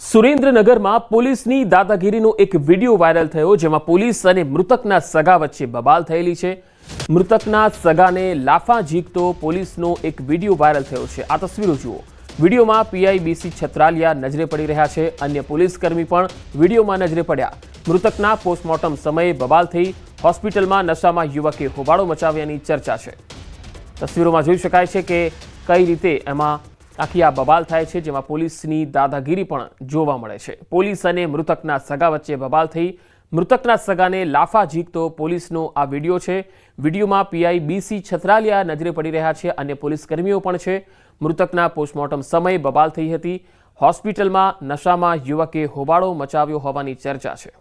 સુરેન્દ્રનગરમાં પોલીસની દાદાગીરીનો એક વીડિયો વાયરલ થયો, જેમાં પોલીસ અને મૃતકના સગા વચ્ચે બબાલ થયેલી છે. મૃતકના સગાને લાફા ઝીકતો પોલીસનો એક વીડિયો વાયરલ થયો છે. આ તસવીરો જુઓ. વિડીયોમાં પીઆઈબીસી છત્રાલિયા નજરે પડી રહ્યા છે. અન્ય પોલીસકર્મી પણ વિડીયોમાં નજરે પડ્યા. મૃતકના પોસ્ટમોર્ટમ સમયે બબાલ થઈ હોસ્પિટલમાં નશામાં યુવકે હોબાળો મચાવ્યાની ચર્ચા છે. તસવીરોમાં જોઈ શકાય છે કે કઈ રીતે એમાં આખી આ બબાલ થાય છે, જેમાં પોલીસની દાદાગીરી પણ જોવા મળે છે. પોલીસ અને મૃતકના સગા વચ્ચે બબાલ થઈ મૃતકના સગાને લાફા ઝીકતો પોલીસનો આ વીડિયો છે. વિડીયોમાં પીઆઈ બીસી છત્રાલિયા નજરે પડી રહ્યા છે અને પોલીસ કર્મીઓ પણ છે. મૃતકના પોસ્ટમોર્ટમ સમયે બબાલ થઈ હતી. હોસ્પિટલમાં નશામાં યુવકે હોબાળો મચાવ્યો હોવાની ચર્ચા છે.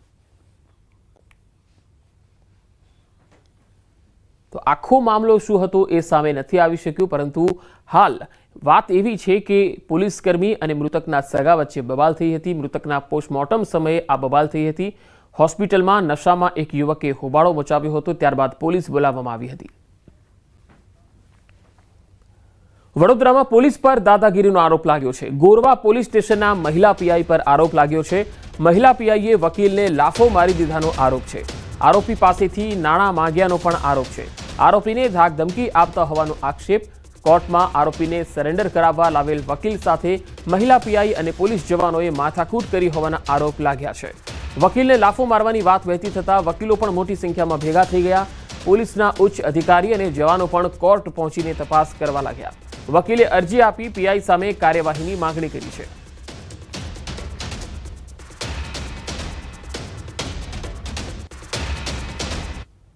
તો આખો મામલો શું હતો એ સામે નથી આવી શક્યું, પરંતુ હાલ વાત એવી છે કે પોલીસકર્મી અને મૃતકના સગા વચ્ચે બબાલ થઈ હતી. મૃતકના પોસ્ટમોર્ટમ સમયે આ બબાલ થઈ હતી. હોસ્પિટલમાં નશામાં એક યુવકે હોબાળો મચાવ્યો હતો. ત્યારબાદ પોલીસ બોલાવવામાં આવી હતી. વડોદરામાં પોલીસ પર દાદાગીરીનો આરોપ લાગ્યો છે. ગોરવા પોલીસ સ્ટેશનના મહિલા પીઆઈ પર આરોપ લાગ્યો છે. મહિલા પીઆઈએ વકીલને લાફો મારી દીધાનો આરોપ છે. આરોપી પાસેથી નાણાં માંગ્યાનો પણ આરોપ છે. આરોપીને ધાક ધમકી આપતા હોવાનો આક્ષેપ કોર્ટમાં આરોપીને સરેન્ડર કરાવવા લાવેલ વકીલ સાથે મહિલા પીઆઈ અને પોલીસ જવાનોએ માથાકૂટ કરી હોવાના આરોપ લાગ્યા છે. વકીલને લાફો મારવાની વાત વહેતી થતાં વકીલો પણ મોટી સંખ્યામાં ભેગા થઈ ગયા. પોલીસના ઉચ્ચ અધિકારી અને જવાનો પણ કોર્ટ પહોંચીને તપાસ કરવા લાગ્યા. વકીલે અરજી આપી પીઆઈ સામે કાર્યવાહીની માંગણી કરી છે.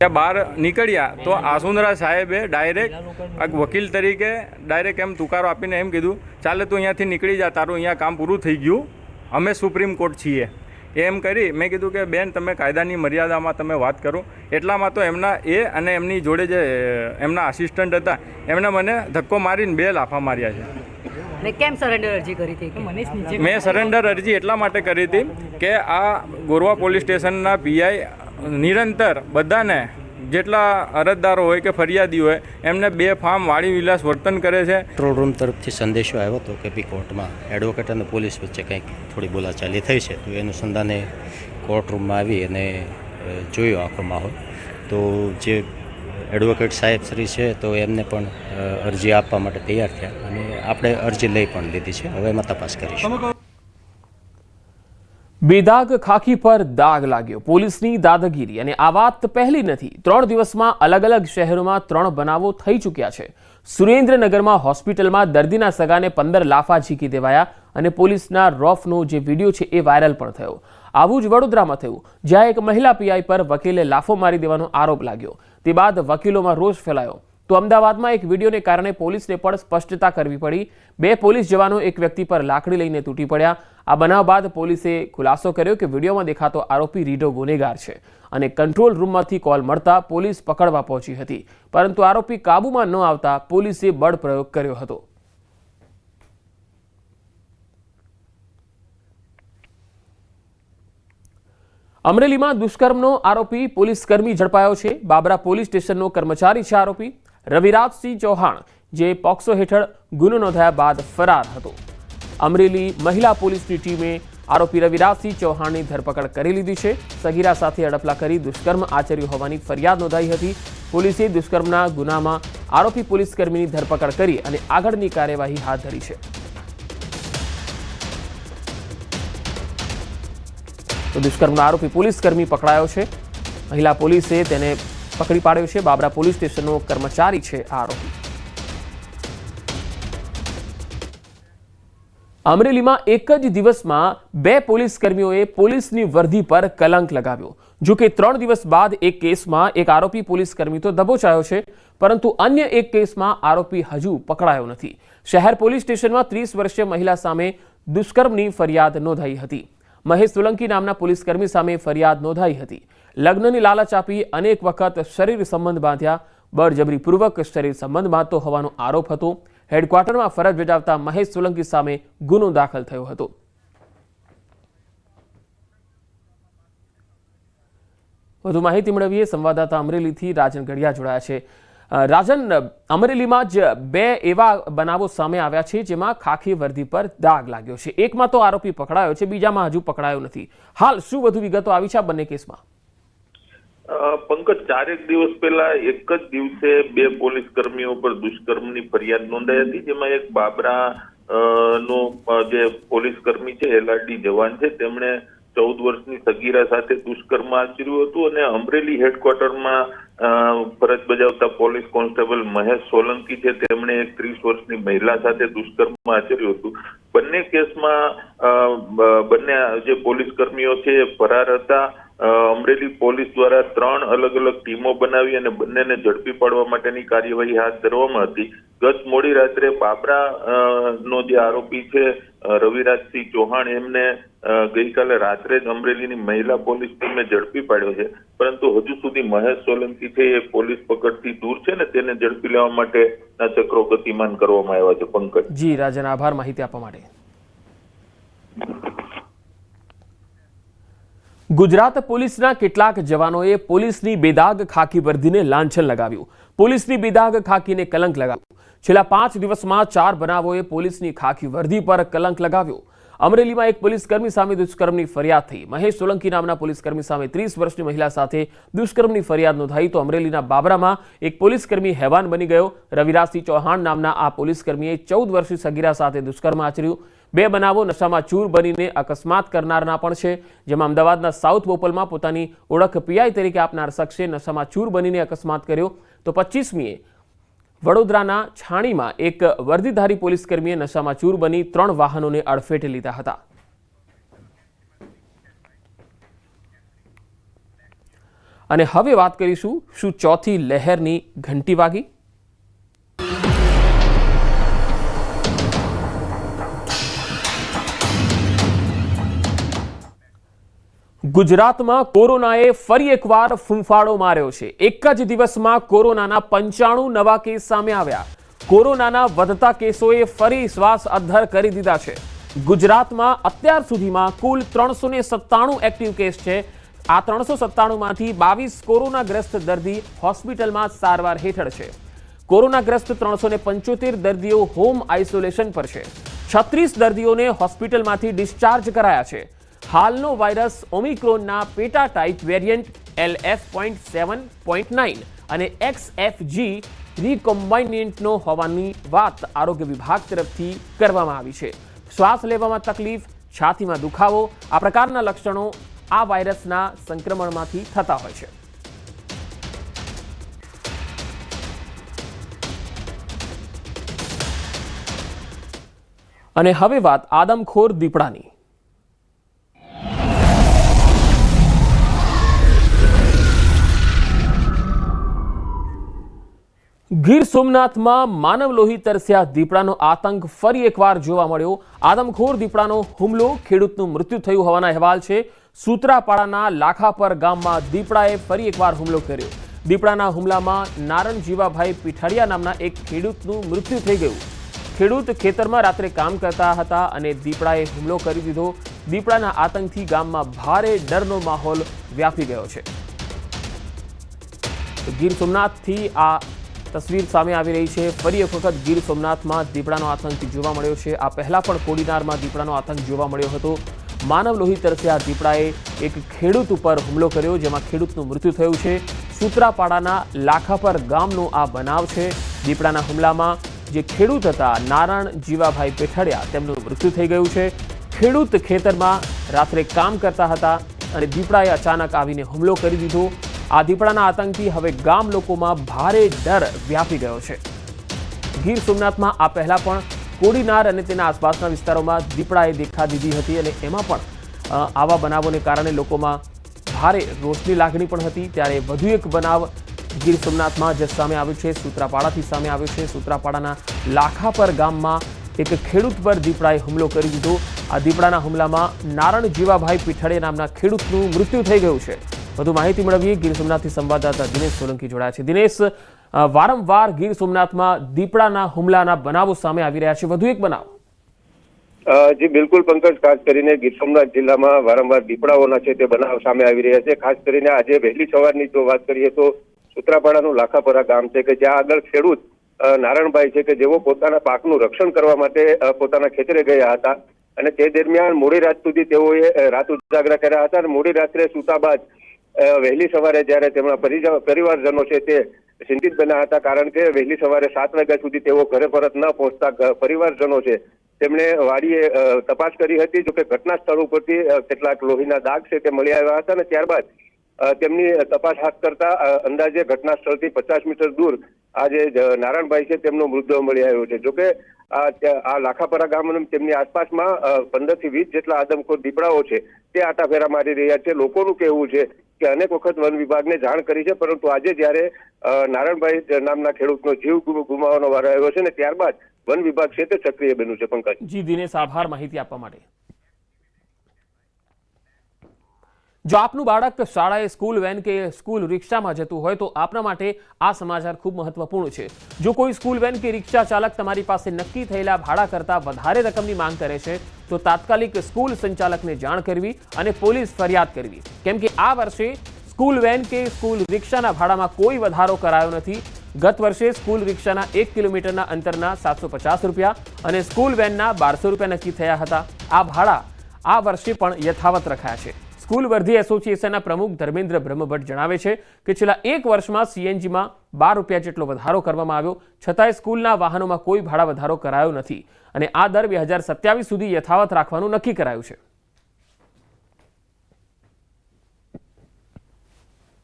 ત્યાં બહાર નીકળ્યા તો આસુંદરા સાહેબે ડાયરેક્ટ વકીલ તરીકે ડાયરેક્ટ એમ તુકારો આપીને એમ કીધું ચાલે તું અહીંયાથી નીકળી જા તારું અહીંયા કામ પૂરું થઈ ગયું. અમે સુપ્રીમ કોર્ટ છીએ. એમ કરી મેં કીધું કે બેન તમે કાયદાની મર્યાદામાં તમે વાત કરો. એટલામાં તો એમના એ અને એમની જોડે જે એમના આસિસ્ટન્ટ હતા એમણે મને ધક્કો મારીને બે લાફા માર્યા છે. કેમ સરેન્ડર અરજી કરી હતી? મેં સરેન્ડર અરજી એટલા માટે કરી હતી કે આ ગોરવા પોલીસ સ્ટેશનના પીઆઈ નિરંતર બધાને જેટલા અરજદારો હોય કે ફરિયાદી હોય એમને બે ફાર્મ વાળી વિલાસ વર્તન કરે છે. કંટ્રોલ રૂમ તરફથી સંદેશો આવ્યો હતો કે બી કોર્ટમાં એડવોકેટ અને પોલીસ વચ્ચે કંઈક થોડી બોલાચાલી થઈ છે તો એ અનુસંધાને કોર્ટ રૂમમાં આવી અને જોયો આખો માહોલ. તો જે એડવોકેટ સાહેબ શ્રી છે તો એમને પણ અરજી આપવા માટે તૈયાર થયા અને આપણે અરજી લઈ પણ લીધી છે. હવે એમાં તપાસ કરીશું. બેદાગ ખાખી પર દાગ લાગ્યો. પોલીસની દાદાગીરી અને આ વાત પહેલી નથી. ત્રણ દિવસમાં અલગ અલગ શહેરોમાં ત્રણ બનાવો થઈ ચૂક્યા છે. સુરેન્દ્રનગરમાં હોસ્પિટલમાં દર્દીના સગાને પંદર લાફા ઝીકી દેવાયા અને પોલીસના રોફનો જે વીડિયો છે એ વાયરલ પણ થયો. આવું જ વડોદરામાં થયું, જ્યાં એક મહિલા પીઆઈ પર વકીલે લાફો મારી દેવાનો આરોપ લાગ્યો. તે બાદ વકીલોમાં રોષ ફેલાયો. તો અમદાવાદમાં એક વિડીયોને કારણે પોલીસને પણ સ્પષ્ટતા કરવી પડી. બે પોલીસ જવાનો એક વ્યક્તિ પર લાકડી લઈને તૂટી પડ્યા. આ બનાવ બાદ પોલીસે ખુલાસો કર્યો કે વિડીયોમાં દેખાતો આરોપી રીઢો ગુનેગાર છે અને કંટ્રોલ રૂમમાંથી કોલ મળતા પોલીસ પકડવા પહોંચી હતી. પરંતુ આરોપી કાબૂમાં ન આવતા પોલીસે બળ પ્રયોગ કર્યો હતો. અમરેલીમાં દુષ્કર્મનો આરોપી પોલીસ કર્મી ઝડપાયો છે. બાબરા પોલીસ સ્ટેશનનો કર્મચારી છે આરોપી રવિરાજસિંહ ચૌહાણ, જે પોક્સો હેઠળ ગુનો નોંધાયા બાદ ફરાર હતો. અમરેલી મહિલા પોલીસની ટીમે આરોપી રવિરાજસિંહ ચૌહાણની ધરપકડ કરી લીધી છે. સગીરા સાથે અડપલા કરી દુષ્કર્મ આચર્યું હોવાની ફરિયાદ નોંધાઈ હતી. પોલીસે દુષ્કર્મના ગુનામાં આરોપી પોલીસકર્મીની ધરપકડ કરી અને આગળની કાર્યવાહી હાથ ધરી છે. તો દુષ્કર્મનો આરોપી પોલીસકર્મી પકડાયો છે. મહિલા પોલીસે તેને પકડી પાડ્યો છે. બાબરા પોલીસ સ્ટેશનનો કર્મચારી છે આ આરોપી. અમરેલીમાં એક જ દિવસમાં બે પોલીસ કર્મીઓએ પોલીસની વર્દી પર કલંક લગાવ્યો. જો કે ત્રણ દિવસ બાદ એક કેસમાં એક આરોપી પોલીસ કર્મી તો દબોચાયો છે, પરંતુ અન્ય એક કેસમાં આરોપી હજુ પકડાયો નથી. શહેર પોલીસ સ્ટેશનમાં ત્રીસ વર્ષીય મહિલા સામે દુષ્કર્મની ફરિયાદ નોંધાઈ હતી. મહેશ સોલંકી નામના પોલીસકર્મી સામે ફરિયાદ નોંધાઈ હતી. લગ્નની લાલચ આપી અનેક વખત શરીર સંબંધ બાંધ્યા, બળજબરીપૂર્વક શરીર સંબંધ બાંધતો હોવાનો આરોપ હતો. હેડક્વાર્ટરમાં ફરજ બજાવતા મહેશ સોલંકી સામે ગુનો દાખલ થયો હતો. વધુ માહિતી મેળવીએ, સંવાદદાતા અમરેલીથી રાજન ગઢિયા જોડાયા છે. રાજન, અમરેલીમાં જ બે એવા બનાવો સામે આવ્યા છે જેમાં ખાખી વર્દી પર દાગ લાગ્યો છે. એકમાં તો આરોપી પકડાયો છે, બીજામાં હજુ પકડાયો નથી. હાલ શું વધુ વિગતો આવી છે આ બંને કેસમાં? પંકજ, ચારેક દિવસ પહેલા એક જ દિવસે બે પોલીસ કર્મીઓ પર દુષ્કર્મની ફરિયાદ નોંધાઈ હતી, જેમાં એક બાબરા નો જે પોલીસ કર્મી છે એલઆરડી જવાન છે, તેમણે ચૌદ વર્ષની સગીરા સાથે દુષ્કર્મ આચર્યું હતું અને અમરેલી હેડક્વાર્ટરમાં ફરજ બજાવતા પોલીસ કોન્સ્ટેબલ મહેશ સોલંકી છે, તેમણે એક ત્રીસ વર્ષની મહિલા સાથે દુષ્કર્મ આચર્યું હતું. બંને કેસમાં બંને જે પોલીસ કર્મીઓ છે એ ફરાર હતા. અમરેલી પોલીસ દ્વારા ત્રણ અલગ અલગ ટીમો બનાવી અને બંનેને ઝડપી પાડવા માટેની કાર્યવાહી હાથ ધરવામાં હતી. ગત મોડી રાત્રે બાબરા નો જે આરોપી છે રવિરાજસિંહ ચૌહાણ, એમને ગઈકાલે રાત્રે જ અમરેલીની મહિલા પોલીસ ટીમે ઝડપી પાડ્યો છે. પરંતુ હજુ સુધી મહેશ સોલંકી છે, એ પોલીસ પકડથી દૂર છે ને તેને ઝડપી લેવા માટે ચક્રો ગતિમાન કરવામાં આવ્યા છે, પંકજ. જી, રાજન, આભાર માહિતી આપવા માટે. ગુજરાત પોલીસના કેટલાક જવાનોએ પોલીસની બેદાગ ખાકી વર્દીને લાંછન લગાવ્યું. પોલીસની બેદાગ ખાકીને કલંક લગાવ્યું. છેલ્લા પાંચ દિવસમાં ચાર બનાવોએ પોલીસની ખાકી વર્દી પર કલંક લગાવ્યો. અમરેલીમાં એક પોલીસકર્મી સામે દુષ્કર્મની ફરિયાદ થઈ. મહેશ સોલંકી નામના પોલીસકર્મી સામે ત્રીસ વર્ષની મહિલા સાથે દુષ્કર્મની ફરિયાદ નોંધાઈ તો અમરેલીના બાબરામાં એક પોલીસકર્મી હેવાન બની ગયો. રવિરાજસિંહ ચૌહાણ નામના આ પોલીસકર્મીએ ચૌદ વર્ષની સગીરા સાથે દુષ્કર્મ આચર્યું. બે બનાવો, નશામાં ચૂર બનીને અકસ્માત કરનારના પણ છે. જેમાં અમદાવાદના સાઉથ બોપલમાં પોતાની ઓળખ પીઆઈ તરીકે આપનાર શખ્સે નશામાં ચૂર બનીને અકસ્માત કર્યો. તો પચીસમીએ વડોદરાના છાણીમાં એક વર્દીધારી પોલીસકર્મીએ નશામાં ચૂર બની ત્રણ વાહનોને અડફેટે લીધા હતા. અને હવે વાત કરીશું શું ચોથી લહેરની ઘંટી વાગી? ગુજરાતમાં કોરોનાએ ફરી એકવાર ફૂંફાળો માર્યો છે. એક જ દિવસમાં કોરોનાના પંચાણું નવા કેસ સામે આવ્યા. કોરોનાના વધતા કેસોએ ફરી શ્વાસ અદ્ધર કરી દીધા છે. ગુજરાતમાં અત્યાર સુધીમાં કુલ ત્રણસો સત્તાણું એક્ટિવ કેસ છે. આ ત્રણસો સત્તાણુંમાંથી બાવીસ કોરોનાગ્રસ્ત દર્દી હોસ્પિટલમાં સારવાર હેઠળ છે. કોરોનાગ્રસ્ત ત્રણસો પંચોતેર દર્દીઓ હોમ આઇસોલેશન પર છે. છત્રીસ દર્દીઓને હોસ્પિટલમાંથી ડિસ્ચાર્જ કરાયા છે. હાલનો વાયરસ ઓમિક્રોનના પેટા type variant L F point seven point nine અને એક્સ એફ જી રિકોમ્બાઇનેન્ટનો હોવાની વાત આરોગ્ય વિભાગ તરફથી કરવામાં આવી છે. શ્વાસ લેવામાં તકલીફ, છાતીમાં દુખાવો, આ પ્રકારના લક્ષણો આ વાયરસના સંક્રમણમાંથી થતા હોય છે. અને હવે વાત આદમખોર દીપડાની. ગીર સોમનાથમાં માનવ લોહી તરસ્યા દીપડાનો આતંક ફરી એકવાર જોવા મળ્યો. આદમખોર દીપડાનો હુમલો, ખેડૂતનું મૃત્યુ થયું હોવાના અહેવાલ છે. સૂત્રાપાડાના લાખાપર ગામમાં દીપડાએ ફરી એકવાર હુમલો કર્યો. દીપડાના હુમલામાં નારણ જીવાભાઈ પીઠાડિયા નામના એક ખેડૂતનું મૃત્યુ થઈ ગયું. ખેડૂત ખેતરમાં રાત્રે કામ કરતા હતા અને દીપડાએ હુમલો કરી દીધો. દીપડાના આતંકથી ગામમાં ભારે ડરનો માહોલ વ્યાપી ગયો છે. ગીર સોમનાથથી આ તસવીર સામે આવી રહી છે. ફરી એક વખત ગીર સોમનાથમાં દીપડાનો આતંક જોવા મળ્યો છે. આ પહેલાં પણ કોડીનારમાં દીપડાનો આતંક જોવા મળ્યો હતો. માનવ લોહી તરફે આ દીપડાએ એક ખેડૂત ઉપર હુમલો કર્યો, જેમાં ખેડૂતનું મૃત્યુ થયું છે. સૂત્રાપાડાના લાખાપર ગામનો આ બનાવ છે. દીપડાના હુમલામાં જે ખેડૂત હતા, નારાયણ જીવાભાઈ પેઠડિયા, તેમનું મૃત્યુ થઈ ગયું છે. ખેડૂત ખેતરમાં રાત્રે કામ કરતા હતા અને દીપડાએ અચાનક આવીને હુમલો કરી દીધો. આ દીપડાના આતંકથી હવે ગામ લોકોમાં ભારે ડર વ્યાપી ગયો છે. ગીર સોમનાથમાં આ પહેલા પણ કોડીનાર અને તેના આસપાસના વિસ્તારોમાં દીપડાએ દેખા દીધી હતી અને એમાં પણ આવા બનાવોને કારણે લોકોમાં ભારે રોષની લાગણી પણ હતી. ત્યારે વધુ એક બનાવ ગીર સોમનાથમાં જે સામે આવ્યું છે, સૂત્રાપાડાથી સામે આવ્યું છે. સૂત્રાપાડાના લાખાપર ગામમાં એક ખેડૂત પર દીપડાએ હુમલો કરી દીધો. આ દીપડાના હુમલામાં નારણ જીવાભાઈ પીઠળે નામના ખેડૂતનું મૃત્યુ થઈ ગયું છે. વધુ માહિતી મેળવીએ. ગીર સોમનાથથી સંવાદદાતા દિનેશ સોલંકી જોડાયા છે. દિનેશ વારંવાર ગીર સોમનાથમાં દીપડાના હુમલાના બનાવો સામે આવી રહ્યા છે. વધુ એક બનાવ. જી, બિલકુલ પંકજ. ખાસ કરીને ગીર સોમનાથ જિલ્લામાં વારંવાર દીપડાઓના છે તે બનાવ સામે આવી રહ્યા છે. ખાસ કરીને આજે વહેલી સવારની જો વાત કરીએ તો સુત્રાપાડાનું લાખાપરા ગામ છે કે જ્યાં આગળ ખેડૂત નારાયણભાઈ છે કે જેઓ પોતાના પાકનું રક્ષણ કરવા માટે પોતાના ખેતરે ગયા હતા. અને તે દરમિયાન મોડી રાત સુધી તેઓએ રાત ઉજાગરા કર્યા હતા. અને મોડી રાત્રે સૂતા બાદ વહેલી સવારે જ્યારે તેમના પરિવારજનો છે તે ચિંતિત બન્યા હતા, કારણ કે વહેલી સવારે સાત વાગ્યા સુધી તેઓ ઘરે પરત ન પહોંચતા પરિવારજનો છે, તેમણે વાડીએ તપાસ કરી હતી જોકે ઘટના સ્થળ ઉપરથી કેટલાક લોહીના દાગ છે તે મળી આવ્યા હતા અને ત્યારબાદ તેમની તપાસ હાથ કરતા અંદાજે ઘટના સ્થળથી પચાસ મીટર દૂર આજે નારાયણભાઈ છે, તેમનો મૃતદેહ મળી આવ્યો છે. જોકે આ લાખાપરા ગામ તેમની આસપાસમાં પંદરથી વીસ જેટલા આદમખોર દીપડાઓ છે, તે આટાફેરા મારી રહ્યા છે. લોકોનું કહેવું છે કે અનેક વખત વન વિભાગને જાણ કરી છે, પરંતુ આજે જ્યારે નારાયણભાઈ નામના ખેડૂતનો જીવ ગુમ- ગુમાવવાનો વારો આવ્યો છે ને, ત્યારબાદ વન વિભાગ છે તે સક્રિય બન્યું છે, પંકજ. જી, દિનેશ, આભાર માહિતી આપવા માટે. જો આપનું બાળક શાળાએ સ્કૂલ વેન કે સ્કૂલ રિક્ષામાં જતું હોય તો આપના માટે આ સમાચાર ખૂબ મહત્વપૂર્ણ છે. જો કોઈ સ્કૂલ વેન કે રિક્ષા ચાલક તમારી પાસે નક્કી થયેલા ભાડા કરતાં વધારે રકમની માંગ કરે છે, તો તાત્કાલિક સ્કૂલ સંચાલકને જાણ કરવી અને પોલીસ ફરિયાદ કરવી. કેમ કે આ વર્ષે સ્કૂલ વેન કે સ્કૂલ રિક્ષાના ભાડામાં કોઈ વધારો કરાયો નથી. ગત વર્ષે સ્કૂલ રિક્ષાના એક કિલોમીટરના અંતરના સાતસો રૂપિયા અને સ્કૂલ વેનના બારસો રૂપિયા નક્કી થયા હતા. આ ભાડા આ વર્ષે પણ યથાવત રખાયા છે. સ્કૂલ વર્ધી એસોસિએશનના પ્રમુખ ધર્મેન્દ્ર બ્રહ્મભટ્ટ જણાવે છે કે છેલ્લા એક વર્ષમાં સીએનજીમાં બાર રૂપિયા જેટલો વધારો કરવામાં આવ્યો, છતાંય સ્કૂલના વાહનોમાં કોઈ ભાડા વધારો કરાયો નથી અને આ દર બે સુધી યથાવત રાખવાનું નક્કી કરાયું છે.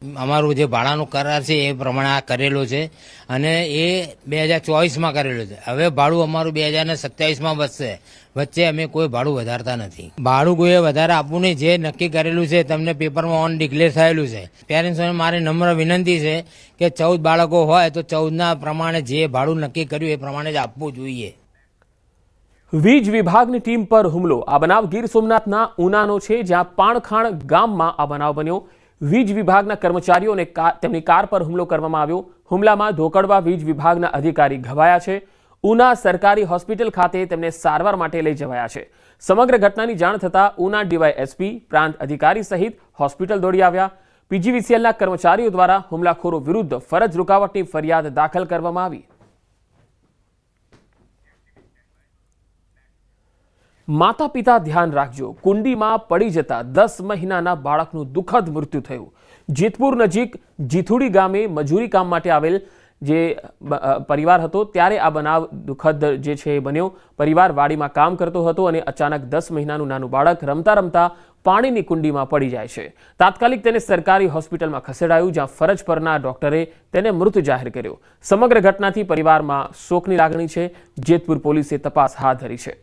અમારું જે ભાડાનો કરાર છે એ પ્રમાણે આ કરેલો છે અને એ બે હજાર ચોવીસમાં કરેલો છે. હવે ભાડું અમારું બે હજાર સત્યાવીસમાં વધશે. વચ્ચે અમે કોઈ ભાડું વધારતા નથી. ભાડું કોઈએ વધારે આપવું નહીં. જે નક્કી કરેલું છે તમને પેપરમાં ઓન ડિક્લેર થયેલું છે. પેરેન્ટ્સોને મારી નમ્ર વિનંતી છે કે ચૌદ બાળકો હોય તો ચૌદના પ્રમાણે જે ભાડું નક્કી કર્યું એ પ્રમાણે જ આપવું જોઈએ. વીજ વિભાગની ટીમ પર હુમલો. આ બનાવ ગીર સોમનાથના ઉનાનો છે, જ્યાં પાણખાણ ગામમાં આ બનાવ બન્યો. વીજ વિભાગના કર્મચારીઓને તેમની કાર પર હુમલો કરવામાં આવ્યો. હુમલામાં ધોકડવા વીજ વિભાગના અધિકારી ઘવાયા છે. ઉના સરકારી હોસ્પિટલ ખાતે તેમને સારવાર માટે લઈ જવાયા છે. સમગ્ર ઘટનાની જાણ થતાં ઉના ડીવાયએસપી, પ્રાંત અધિકારી સહિત હોસ્પિટલ દોડી આવ્યા. પીજીવીસીએલના કર્મચારીઓ દ્વારા હુમલાખોરો વિરુદ્ધ ફરજ રૂકાવટની ફરિયાદ દાખલ કરવામાં આવી. માતા પિતા ધ્યાન રાખજો. કુંડીમાં પડી જતા દસ મહિનાના બાળકનું દુઃખદ મૃત્યુ થયું. જેતપુર નજીક જીથુડી ગામે મજૂરી કામ માટે આવેલ જે પરિવાર હતો, ત્યારે આ બનાવ દુઃખદ જે છે એ બન્યો. પરિવાર વાડીમાં કામ કરતો હતો અને અચાનક દસ મહિનાનું નાનું બાળક રમતા રમતા પાણીની કુંડીમાં પડી જાય છે. તાત્કાલિક તેને સરકારી હોસ્પિટલમાં ખસેડાયું, જ્યાં ફરજ પરના ડોક્ટરે તેને મૃત જાહેર કર્યો. સમગ્ર ઘટનાથી પરિવારમાં શોકની લાગણી છે. જેતપુર પોલીસે તપાસ હાથ ધરી છે.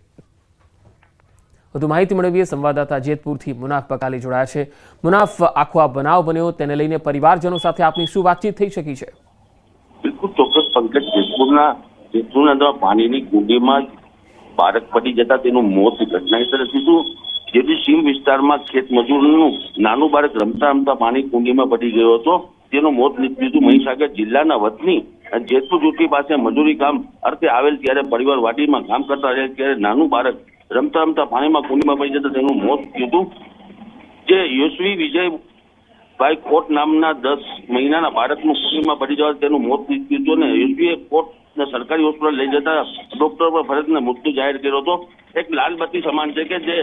વધુ માહિતી મેળવીએ. સંવાદદાતા જેતપુરથી મુનાફ બકાલી જોડાયા છે. મુનાફ, આખો આ બનાવ બન્યો, તેને લઈને પરિવારજનો સાથે આપની શું વાતચીત થઈ શકી છે? બિલકુલ, ચોક્કસ પંકજ. જેતપુરના જેતપુરના પાણીની કુંડીમાં બાળક પડી જતા તેનું મોત થયું જેથી સીમ વિસ્તારમાં ખેત મજૂરનું નાનું બાળક રમતા રમતા પાણી કુંડીમાં પડી ગયો હતો. તેનું મોત નીપજ્યું હતું મહીસાગર જિલ્લાના વતની. જેતપુર ચોકી પાસે મજૂરી કામ અર્થે આવેલ ત્યારે પરિવાર વાડીમાં કામ કરતા રહે ત્યારે નાનું બાળક રમતા રમતા પાણીમાં કુંડીમાં પડી જતા તેનું મોત થયું હતું. જે યશવી વિજયભાઈ કોટ નામના દસ મહિનાના બાળકનું કુંડીમાં પડી જવા તેનું મોત થયું હતું અને યશવીએ કોટ સરકારી હોસ્પિટલ લઈ જતા ડોક્ટર પર ફરજને મૃત્યુ જાહેર કર્યો હતો. એક લાલ બત્તી સમાન છે કે જે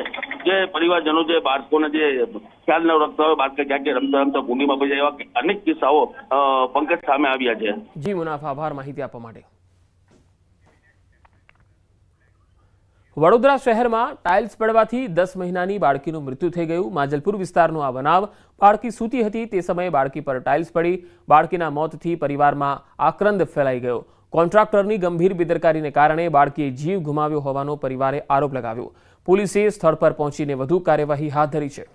જે પરિવારજનો જે બાળકોને જે ખ્યાલ ન રાખતા હોય, બાળકે ક્યાંક રમતા રમતા કુંડીમાં પડી જાય એવા અનેક કિસ્સાઓ પંકજ સામે આવ્યા છે. જી મુનાફ, આભાર માહિતી આપવા માટે. વડોદરા શહેરમાં ટાઇલ્સ પડવાથી દસ મહિનાની બાળકીનું મૃત્યુ થઈ ગયું. માજલપુર વિસ્તારનો આ બનાવ બાળકી સૂતી હતી. તે સમયે બાળકી પર ટાઇલ્સ પડી. બાળકીના મોતથી પરિવારમાં આક્રંદ ફેલાઈ ગયો. કોન્ટ્રાક્ટરની ગંભીર બેદરકારીને કારણે બાળકીએ જીવ ગુમાવ્યો હોવાનો પરિવારે આરોપ લગાવ્યો. પોલીસે સ્થળ પર પહોંચીને વધુ કાર્યવાહી હાથ ધરી છે.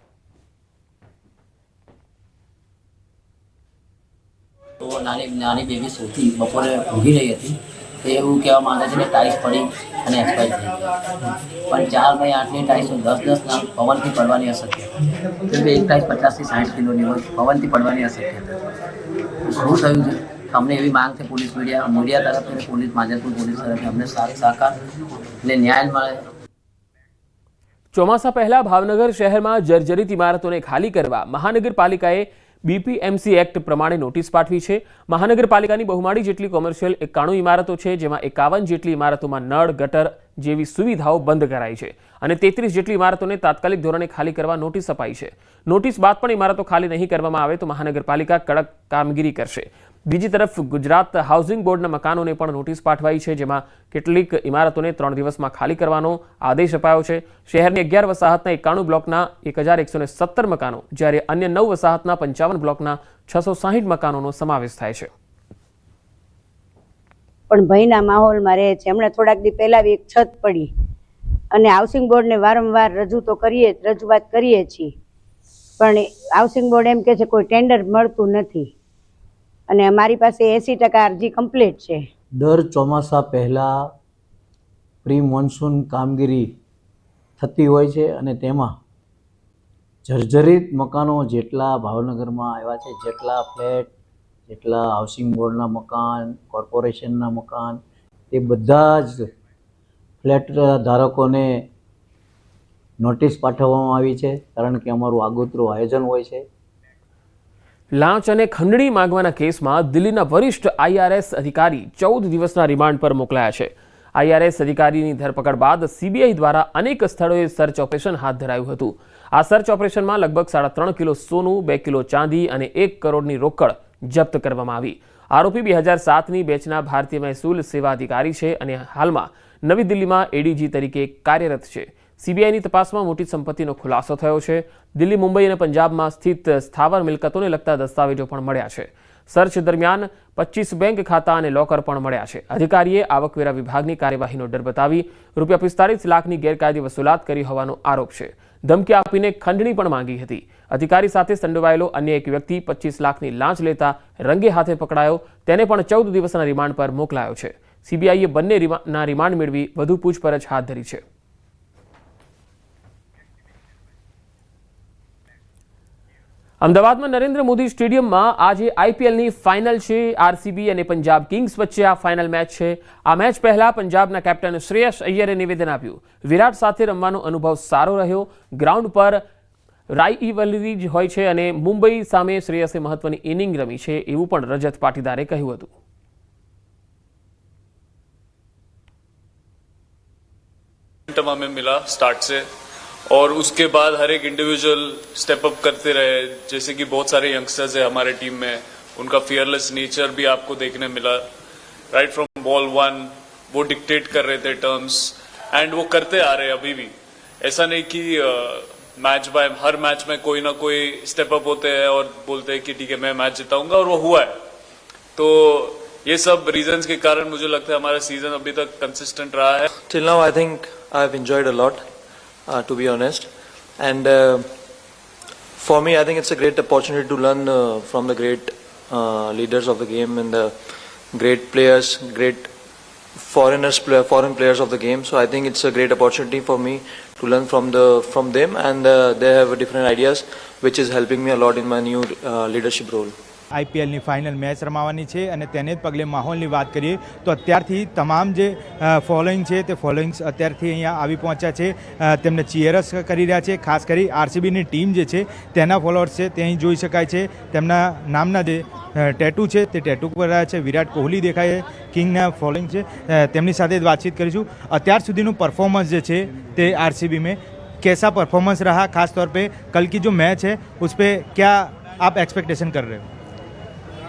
નાની બેબી સૌથી બપોરે ઊંઘી રહી હતી. એવું કહેવા માંગે છે કે ટાઈસ પડી અને એક્સપાયર થઈ પણ ચાર બાય આઠની ટાઈસ દસ દસ લાખ પવનથી પડવાની અશક્ય એક ટાઈસ પચાસથી સાઠ કિલોની હોય, પવનથી પડવાની અશક્યતા શું થયું છે? અમને એવી માંગ છે પોલીસ મીડિયા મીડિયા તરફથી પોલીસ માજલપુર પોલીસ તરફથી અમને સાથ સહકાર ને ન્યાય મળે. ચોમાસા પહેલા ભાવનગર શહેરમાં જર્જરિત ઇમારતોને ખાલી કરવા મહાનગરપાલિકાએ બીપીએમસી એક્ટ પ્રમાણે નોટિસ પાઠવી છે. મહાનગરપાલિકાની બહુમાળી જેટલી કોમર્શિયલ એકાણું ઇમારતો છે, જેમાં એકાવન જેટલી ઇમારતોમાં નળ, ગટર જેવી સુવિધાઓ બંધ કરાઈ છે અને તેત્રીસ જેટલી ઇમારતોને તાત્કાલિક ધોરણે ખાલી કરવા નોટિસ અપાઈ છે. નોટિસ બાદ પણ ઇમારતો ખાલી નહીં કરવામાં આવે તો મહાનગરપાલિકા કડક કામગીરી કરશે. બીજી તરફ ગુજરાત હાઉસિંગ બોર્ડના મકાનોને પણ નોટિસ પાઠવાઈ છે, જેમાં કેટલીક ઇમારતોને ત્રણ દિવસમાં ખાલી કરવાનો આદેશ અપાયો છે. શહેરની અગિયાર વસાહતના એકાણું બ્લોકના એક હજાર એકસો સત્તર મકાનો, જ્યારે અન્ય નવ વસાહતના પંચાવન બ્લોકના છસો સાહીઠ મકાનોનો સમાવેશ થાય છે. પણ ભયના માહોલમાં રહે છે. હમણાં થોડાક દી પહેલા એક છત પડી અને હાઉસિંગ બોર્ડને વારંવાર રજૂ તો કરીએ, રજૂઆત કરીએ છીએ. પણ હાઉસિંગ બોર્ડ એમ કહે છે કોઈ ટેન્ડર મળતું નથી. અને અમારી પાસે એંસી ટકા અરજી કમ્પ્લીટ છે. દર ચોમાસા પહેલાં પ્રી મોન્સૂન કામગીરી થતી હોય છે અને તેમાં જર્જરિત મકાનો જેટલા ભાવનગરમાં આવ્યા છે, જેટલા ફ્લેટ, જેટલા હાઉસિંગ બોર્ડના મકાન, કોર્પોરેશનના મકાન, તે બધા જ ફ્લેટ ધારકોને નોટિસ પાઠવવામાં આવી છે, કારણ કે અમારું આગોતરું આયોજન હોય છે. લાંચ અને ખંડણી માંગવાના કેસમાં દિલ્હીના વરિષ્ઠ આઈઆરએસ અધિકારી ચૌદ દિવસના રિમાન્ડ પર મોકલાયા છે. આઈઆરએસ અધિકારીની ધરપકડ બાદ સીબીઆઈ દ્વારા અનેક સ્થળોએ સર્ચ ઓપરેશન હાથ ધરાયું હતું. આ સર્ચ ઓપરેશનમાં લગભગ સાડા ત્રણ કિલો સોનું, બે કિલો ચાંદી અને એક કરોડની રોકડ જપ્ત કરવામાં આવી. આરોપી બે હજાર સાતની બેચના ભારતીય મહેસૂલ સેવા અધિકારી છે અને હાલમાં નવી દિલ્હીમાં એડીજી તરીકે કાર્યરત છે. સીબીઆઈની તપાસમાં મોટી સંપત્તિનો ખુલાસો થયો છે. દિલ્હી, મુંબઈ અને પંજાબમાં સ્થિત સ્થાવર મિલકતોને લગતા દસ્તાવેજો પણ મળ્યા છે. સર્ચ દરમિયાન પચીસ બેંક ખાતા અને લોકર પણ મળ્યા છે. અધિકારીએ આવકવેરા વિભાગની કાર્યવાહીનો ડર બતાવી રૂપિયા પિસ્તાળીસ લાખની ગેરકાયદે વસૂલાત કરી હોવાનો આરોપ છે. ધમકી આપીને ખંડણી પણ માંગી હતી. અધિકારી સાથે સંડોવાયેલો અન્ય એક વ્યક્તિ પચીસ લાખની લાંચ લેતા રંગે હાથે પકડાયો. તેને પણ ચૌદ દિવસના રિમાન્ડ પર મોકલાયો છે. સીબીઆઈએ બંને રિમા- રિમાન્ડ મેળવી વધુ પૂછપરછ હાથ ધરી છે. અમદાવાદમાં નરેન્દ્ર મોદી સ્ટેડિયમમાં આજે આઈપીએલની ફાઇનલ છે. આરસીબી અને પંજાબ કિંગ્સ વચ્ચે આ ફાઇનલ મેચ છે. આ મેચ પહેલાં પંજાબના કેપ્ટન શ્રેયસ અય્યરે નિવેદન આપ્યું. વિરાટ સાથે રમવાનો અનુભવ સારો રહ્યો. ગ્રાઉન્ડ પર રાયવલરી જ હોય છે અને મુંબઈ સામે શ્રેયસે મહત્વની ઇનિંગ રમી છે એવું પણ રજત પાટીદારે કહ્યું હતું. મિલા સ્ટાર્ટ और उसके बाद हर एक इंडिविजुअल स्टेप अप करते रहे। जैसे कि बहुत सारे यंगस्टर्स है हमारे टीम में उनका फियरलेस नेचर भी आपको देखने मिला। राइट फ्रॉम बॉल वन वो डिक्टेट कर रहे थे टर्म्स एंड वो करते आ रहे अभी भी। ऐसा नहीं कि मैच बाय हर मैच में कोई ना कोई स्टेप अप होते हैं और बोलते हैं कि ठीक है मैं मैच जिताऊँगा और वो हुआ है। तो ये सब रीजंस के कारण मुझे लगता है हमारा सीज़न अभी तक कंसिस्टेंट रहा है। Till now, I think I've enjoyed a lot, uh, to be honest. And uh, for me, I think it's a great opportunity to learn uh, from the great uh, leaders of the game and the great players, great foreigners, play, foreign players of the game. So I think it's a great opportunity for me to learn from the from them, and uh, they have different ideas, which is helping me a lot in my new uh, leadership role. આઈપીએલની final match રમાવાની છે અને તેને જ પગલે માહોલની વાત કરીએ તો અત્યારથી તમામ જે ફોલોઈંગ છે તે ફોલોઈંગ્સ અત્યારથી અહીંયા આવી પહોંચ્યા છે અ, તેમને ચીયરસ કરી રહ્યા છે ખાસ કરી આરસીબીની ટીમ જે છે તેના ફોલોઅર્સ છે તે અહીં જોઈ શકાય છે તેમના નામના જે અ, ટેટુ છે તે ટેટુ પર રહ્યા છે વિરાટ કોહલી દેખાય છે કિંગના ફોલોઈંગ છે અ, તેમની સાથે જ વાતચીત કરીશું અત્યાર સુધીનું પરફોર્મન્સ જે છે તે आरसीबी में कैसा परफॉर्मेंस रहा खास तौर पे कल की जो मैच है उस पर क्या आप एक्सपेक्टेशन कर रहे हो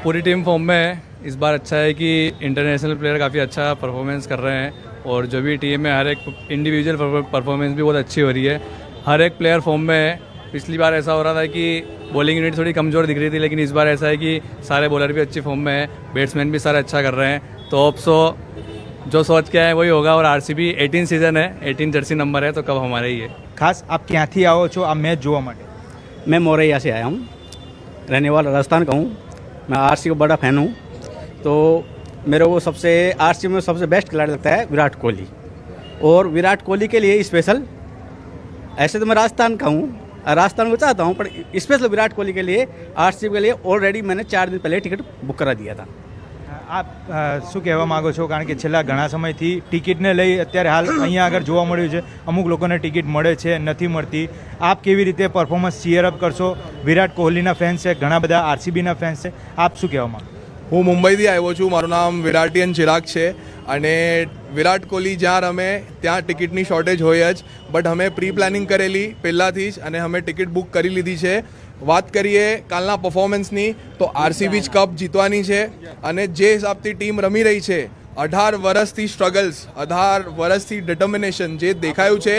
पूरी टीम फॉर्म में है इस बार अच्छा है कि इंटरनेशनल प्लेयर काफ़ी अच्छा परफॉर्मेंस कर रहे हैं और जो भी टीम है हर एक इंडिविजुअल परफॉर्मेंस भी बहुत अच्छी हो रही है हर एक प्लेयर फॉर्म में है पिछली बार ऐसा हो रहा था कि बॉलिंग यूनिट थोड़ी कमज़ोर दिख रही थी लेकिन इस बार ऐसा है कि सारे बॉलर भी अच्छी फॉर्म में है बैट्समैन भी सारे अच्छा कर रहे हैं तो अब सो जो सोच के आए वही होगा और R C B eighteen season है एटीन जर्सी नंबर है तो कब हमारे ही है खास आप ક્યાંથી આવો છો આ મેચ જોવા માટે मैं मोरैया से आया हूँ रहने वाला राजस्थान का हूँ मैं आरसी का बड़ा फ़ैन हूँ। तो मेरे को सबसे, आरसी में सबसे बेस्ट खिलाड़ी लगता है विराट कोहली। और विराट कोहली के लिए स्पेशल ऐसे तो मैं राजस्थान का हूँ, राजस्थान को चाहता हूँ, पर स्पेशल विराट कोहली के लिए आरसीबी के लिए ऑलरेडी मैंने चार दिन पहले टिकट बुक करा दिया था। આપ શું કહેવા માગો છો? કારણ કે છેલ્લા ઘણા સમયથી ટિકિટને લઈ અત્યારે હાલ અહીંયા આગળ જોવા મળ્યું છે. અમુક લોકોને ટિકિટ મળે છે, નથી મળતી. આપ કેવી રીતે પરફોર્મન્સ ચીયરઅપ કરશો? વિરાટ કોહલીના ફેન્સ છે, ઘણા બધા આરસીબીના ફેન્સ છે. આપ શું કહેવા માગો? હું મુંબઈથી આવ્યો છું. મારું નામ વિરાટિયન ચિરાગ છે. અને વિરાટ કોહલી જ્યાં રમે, ત્યાં ટિકિટની શોર્ટેજ હોય જ. બટ અમે પ્રી પ્લાનિંગ કરેલી પહેલાંથી જ અને અમે ટિકિટ બુક કરી લીધી છે. વાત કરીએ કાલના પરફોર્મન્સની તો આરસીબી જ કપ જીતવાની છે અને જે હિસાબથી ટીમ રમી રહી છે, અઢાર વર્ષથી સ્ટ્રગલ્સ અઢાર વર્ષથી ડિટર્મિનેશન જે દેખાયું છે.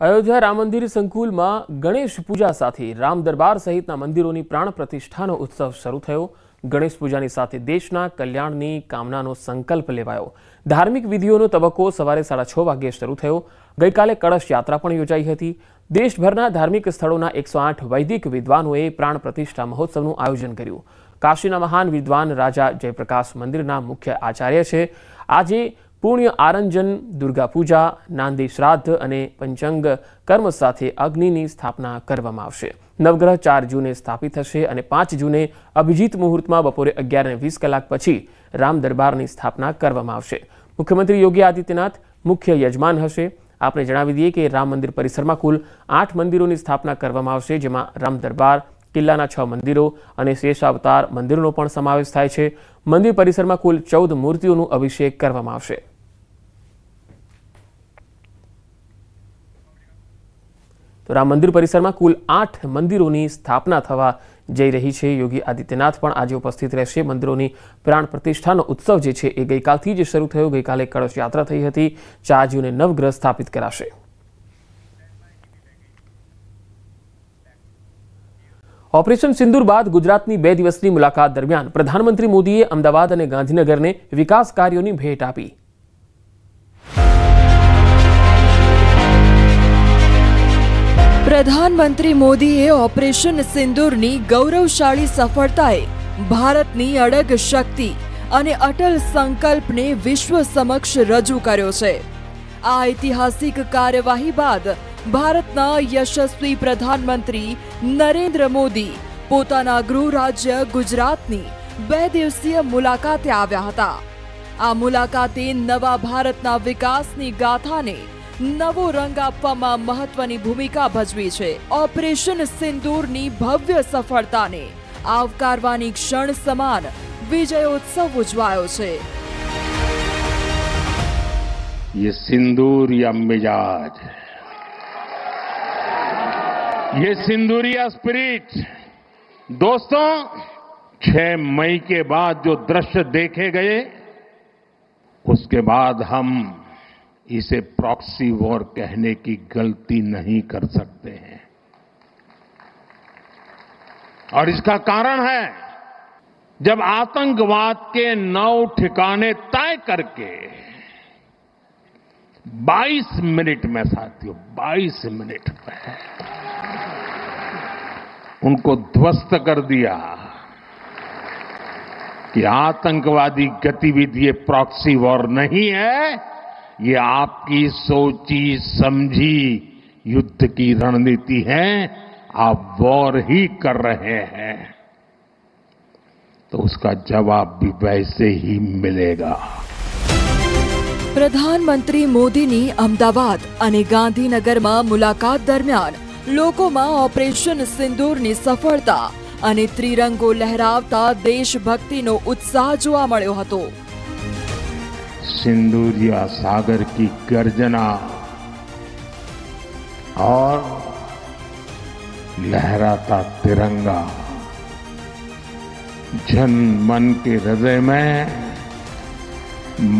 અયોધ્યા રામ મંદિર સંકુલમાં ગણેશ પૂજા સાથે રામ દરબાર સહિતના મંદિરોની પ્રાણ પ્રતિષ્ઠાનો ઉત્સવ શરૂ થયો. ગણેશ પૂજાની સાથે દેશના કલ્યાણની કામનાનો સંકલ્પ લેવાયો. ધાર્મિક વિધિઓનો તબક્કો સવારે સાડા છ વાગ્યે શરૂ થયો. ગઈકાલે કળશ યાત્રા પણ યોજાઈ હતી. દેશભરના ધાર્મિક સ્થળોના એકસો આઠ વૈદિક વિદ્વાનોએ પ્રાણ પ્રતિષ્ઠા મહોત્સવનું આયોજન કર્યું. કાશીના મહાન વિદ્વાન રાજા જયપ્રકાશ મંદિરના મુખ્ય આચાર્ય છે. આજે પુણ્ય આરંજન, દુર્ગા પૂજા, નાંદી શ્રાદ્ધ અને પંચંગ કર્મ સાથે અગ્નિની સ્થાપના કરવામાં આવશે. નવગ્રહ ચાર જૂને સ્થાપિત થશે અને પાંચ જૂને અભિજીત મુહૂર્તમાં બપોરે અગિયાર વીસ કલાક પછી રામ દરબારની સ્થાપના કરવામાં આવશે. મુખ્યમંત્રી યોગી આદિત્યનાથ મુખ્ય યજમાન હશે. આપણે જણાવી દઈએ કે રામ મંદિર પરિસરમાં કુલ આઠ મંદિરોની સ્થાપના કરવામાં આવશે, જેમાં રામ દરબાર, કિલ્લાના છ મંદિરો અને શેષાવતાર મંદિરોનો પણ સમાવેશ થાય છે. મંદિર પરિસરમાં કુલ ચૌદ મૂર્તિઓનું અભિષેક કરવામાં આવશે. તો રામ મંદિર પરિસરમાં કુલ આઠ મંદિરોની સ્થાપના થવા જઈ રહી છે. યોગી આદિત્યનાથ પણ આજે ઉપસ્થિત રહેશે. મંદિરોની પ્રાણ પ્રતિષ્ઠાનો ઉત્સવ જે છે એ ગઈકાલથી જ શરૂ થયો. ગઈકાલે કળશ યાત્રા થઈ હતી. ચાર જૂને નવગ્રહ સ્થાપિત કરાશે. ઓપરેશન સિંદૂર બાદ ગુજરાતની બે દિવસની મુલાકાત દરમિયાન પ્રધાનમંત્રી મોદીએ અમદાવાદ અને ગાંધીનગરને વિકાસ કાર્યોની ભેટ આપી. પ્રધાનમંત્રી મોદીએ ઓપરેશન સિંદૂરની ગૌરવશાળી સફળતાએ ભારતની અડગ શક્તિ અને અટલ સંકલ્પને વિશ્વ સમક્ષ રજૂ કર્યો છે. આ ઐતિહાસિક કાર્યવાહી બાદ ભારતના યશસ્વી પ્રધાનમંત્રી નરેન્દ્ર મોદી પોતાના ગૃહ રાજ્ય ગુજરાતની બે દિવસીય મુલાકાતે આવ્યા હતા. આ મુલાકાતે નવા ભારતના વિકાસની ગાથાને નવો રંગ આપવામાં મહત્વની ભૂમિકા ભજવી છે ઓપરેશન સિંદૂરની ભવ્ય સફળતાને આવકારવાની ક્ષણ સમાન વિજયોત્સવ ઉજવાયો છે ये सिंदूर या मिजाज ये सिंदूरिया स्पिरिट दोस्तों छह मई के बाद जो दृश्य देखे गए उसके बाद हम इसे प्रॉक्सी वॉर कहने की गलती नहीं कर सकते हैं। और इसका कारण है, जब आतंकवाद के नौ ठिकाने तय करके 22 मिनट में, साथियों 22 मिनट में उनको ध्वस्त कर दिया कि आतंकवादी गतिविधि प्रॉक्सी वॉर नहीं है ये आपकी सोची समझी युद्ध की रणनीति है आप वॉर ही कर रहे हैं तो उसका जवाब भी वैसे ही मिलेगा પ્રધાનમંત્રી મોદીની અમદાવાદ અને ગાંધીનગરમાં મુલાકાત દરમિયાન લોકોમાં ઓપરેશન સિંદૂરની સફળતા અને ત્રિરંગો લહેરાવતા દેશભક્તિનો ઉત્સાહ જોવા મળ્યો હતો सिंदूरिया सागर की गर्जना और लहराता तिरंगा। जन मन के हृदय में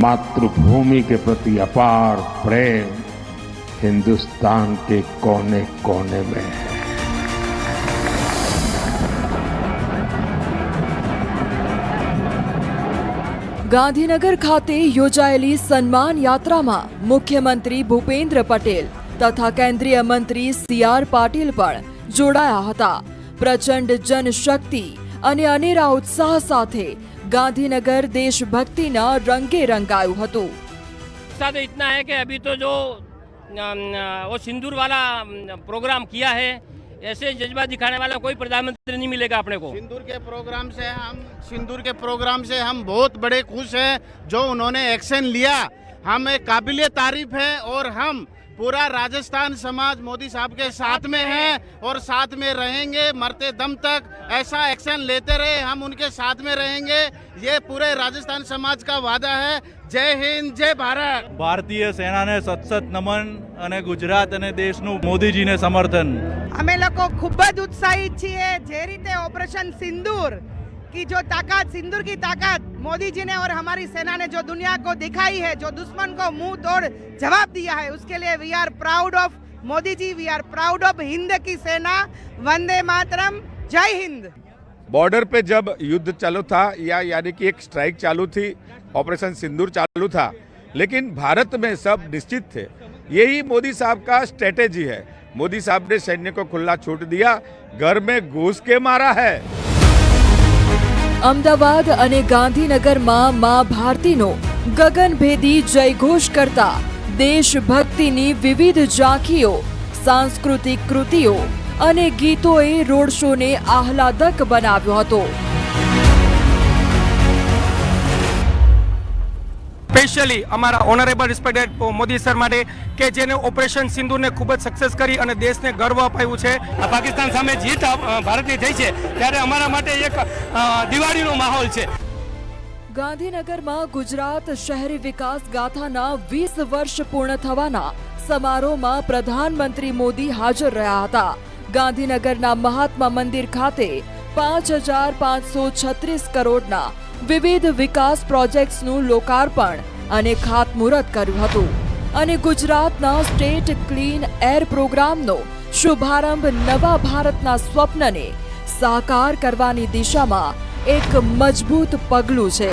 मातृभूमि के प्रति अपार प्रेम हिंदुस्तान के कोने कोने में है। ગાંધીનગર ખાતે યોજાયેલી સન્માન યાત્રામાં મુખ્યમંત્રી ભૂપેન્દ્ર પટેલ તથા કેન્દ્રીય મંત્રી સી આર પાટીલ પણ જોડાયા હતા. પ્રચંડ જનશક્તિ અને અનેરા ઉત્સાહ સાથે ગાંધીનગર દેશભક્તિના રંગે રંગાયું હતું. साथ इतना है कि अभी तो जो वो પ્રોગ્રામ वाला प्रोग्राम ऐसे जज्बा दिखाने वाला कोई प्रधानमंत्री नहीं मिलेगा अपने को। सिंदूर के प्रोग्राम से हम, सिंदूर के प्रोग्राम से हम बहुत बड़े खुश हैं, जो उन्होंने एक्शन लिया। हमें काबिल तारीफ़ है और हम पूरा राजस्थान समाज मोदी साहब के साथ में है और साथ में रहेंगे मरते दम तक ऐसा एक्शन लेते रहे हम उनके साथ में रहेंगे ये पूरे राजस्थान समाज का वादा है जय हिंद जय भारत ભારતીય સેનાને સતસત નમન અને ગુજરાત અને દેશનું મોદીજીને સમર્થન અમે લોકો ખૂબ જ ઉત્સાહિત છીએ જે રીતે ऑपरेशन सिंदूर की जो ताकत, सिंदूर की ताकत मोदी जी ने और हमारी सेना ने जो दुनिया को दिखाई है, जो दुश्मन को मुँह तोड़ जवाब दिया है, उसके लिए we are proud of Modi ji we are proud of Hind की सेना। वंदे मातरम। जय हिंद। बॉर्डर पे जब युद्ध चालू था, या यानी कि एक स्ट्राइक चालू थी ऑपरेशन सिंदूर चालू था, लेकिन भारत में सब निश्चित थे। यही मोदी साहब का स्ट्रेटेजी है। मोदी साहब ने सैन्य को खुला छूट दिया, घर में घुस के मारा है। અમદાવાદ અને ગાંધીનગરમાં મા ભારતીનો ગગનભેદી જયઘોષ કરતા દેશભક્તિની વિવિધ ઝાંખીઓ, સાંસ્કૃતિક કૃતિઓ અને ગીતોએ રોડ શોને આહલાદક બનાવ્યો હતો. સ્પેશિયલી અમારા ઓનરેબલ રિસ્પેક્ટેડ મોદી સર માટે કે જેને ઓપરેશન સિંધુને ખૂબ જ સક્સેસ કરી અને દેશને ગર્વ અપાયું છે. પાકિસ્તાન સામે જીત ભારતની થઈ છે, ત્યારે અમારા માટે એક દિવાળીનો માહોલ છે. ગાંધીનગરમાં ગુજરાત શહેરી વિકાસ ગાથાના વીસ વર્ષ પૂર્ણ થવાના સમારોહમાં પ્રધાનમંત્રી મોદી હાજર રહ્યા હતા. ગાંધીનગરના મહાત્મા મંદિર ખાતે પાંચ હજાર પાંચસો છત્રીસ કરોડના વિવિધ વિકાસ પ્રોજેક્ટ્સનું લોકાર્પણ અને ખાતમુહૂર્ત કર્યું હતું. અને ગુજરાતના સ્ટેટ ક્લીન એર પ્રોગ્રામનો શુભારંભ નવા ભારતના સ્વપ્નને સાકાર કરવાની દિશામાં એક મજબૂત પગલું છે.